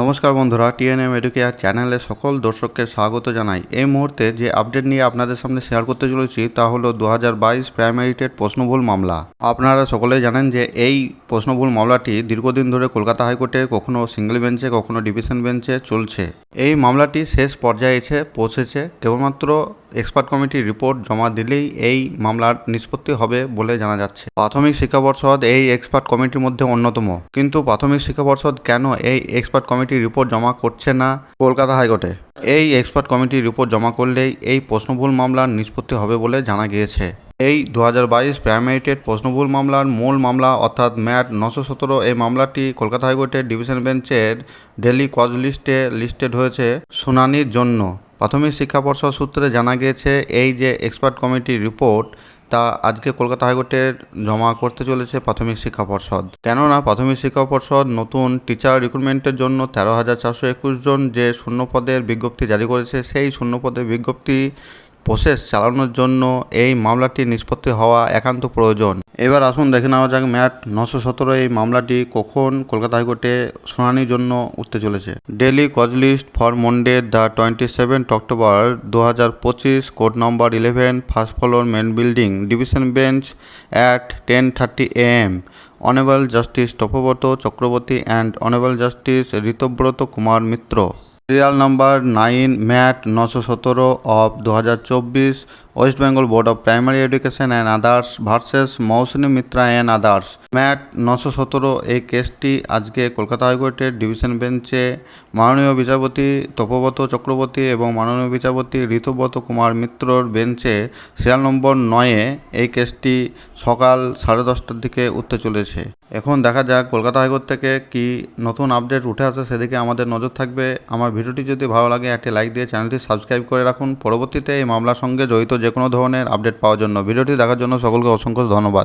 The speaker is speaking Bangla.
নমস্কার বন্ধুরা টিএনএম এডুকেয়ার চ্যানেলে সকল দর্শককে স্বাগত জানাই। এই মুহূর্তে যে আপডেট নিয়ে আপনাদের সামনে শেয়ার করতে চলেছি, তা হলো দু হাজার বাইশ প্রাইমারি টেট প্রশ্নভুল মামলা। আপনারা সকলেই জানেন যে এই প্রশ্নভুল মামলাটি দীর্ঘদিন ধরে কলকাতা হাইকোর্টে কখনো সিঙ্গেল বেঞ্চে কখনো ডিভিশন বেঞ্চে চলছে। এই মামলাটি শেষ পর্যায়ে এসে পৌঁছেছে। কেবলমাত্র এক্সপার্ট কমিটির রিপোর্ট জমা দিলেই এই মামলার নিষ্পত্তি হবে বলে জানা যাচ্ছে। প্রাথমিক শিক্ষা পর্ষদ এই এক্সপার্ট কমিটির মধ্যে অন্যতম। কিন্তু প্রাথমিক শিক্ষা পর্ষদ কেন এই এক্সপার্ট কমিটির রিপোর্ট জমা করছে না কলকাতা হাইকোর্টে? এই এক্সপার্ট কমিটির রিপোর্ট জমা করলেই এই প্রশ্নভুল মামলার নিষ্পত্তি হবে বলে জানা গিয়েছে। এই দু হাজার বাইশ প্রাইমারিটেড প্রশ্নভুল মামলার মূল মামলা অর্থাৎ ম্যাট নশো সতেরো এই মামলাটি কলকাতা হাইকোর্টের ডিভিশন বেঞ্চের ডেলি কজ লিস্টে লিস্টেড হয়েছে শুনানির জন্য। প্রাথমিক শিক্ষা পর্ষদ সূত্রে জানা গিয়েছে, এই যে এক্সপার্ট কমিটির রিপোর্ট তা আজকে কলকাতা হাইকোর্টে জমা করতে চলেছে প্রাথমিক শিক্ষা পর্ষদ। কেননা প্রাথমিক শিক্ষা পর্ষদ নতুন টিচার রিক্রুটমেন্টের জন্য তেরো হাজার চারশো একুশ জন যে শূন্য পদের বিজ্ঞপ্তি জারি করেছে, সেই শূন্য পদের বিজ্ঞপ্তি প্রসেস চালানোর জন্য এই মামলাটি নিষ্পত্তি হওয়া একান্ত প্রয়োজন। এবার আসুন দেখে নেওয়া যাক ম্যাট নশো সতেরো এই মামলাটি কখন কলকাতা হাইকোর্টে শুনানির জন্য উঠতে চলেছে। Daily cause list for Monday the twenty seventh October দু হাজার পঁচিশ code number eleven first floor main building division bench at ten thirty A M. Honourable justice Tapabrata Chakraborty and honourable justice Ritabrata Kumar Mitra. Serial number nine MAT নশো সতেরো অফ দু হাজার চব্বিশ West Bengal Board of Primary Education and others versus Mousumi Mitra and others MAT নশো সতেরো, এই কেসটি আজকে কলকাতা হাইকোর্টের ডিভিশন বেঞ্চে মাননীয় বিচারপতি তপব্রত চক্রবর্তী এবং মাননীয় বিচারপতি ঋতুব্রত কুমার মিত্রর বেঞ্চে সিরিয়াল নম্বর নয়ে এই কেসটি সকাল সাড়ে দশটার দিকে উঠতে চলেছে। এখন দেখা যাক কলকাতা হাইকোর্ট থেকে কি নতুন আপডেট উঠে আসে সেদিকে আমাদের নজর থাকবে। আমার ভিডিওটি যদি ভালো লাগে, একটি লাইক দিয়ে চ্যানেলটি সাবস্ক্রাইব করে রাখুন। পরবর্তীতে এই মামলার সঙ্গে জড়িত যে কোনো ধরনের আপডেট পাওয়ার জন্য। ভিডিওটি দেখার জন্য সকলকে অসংখ্য ধন্যবাদ।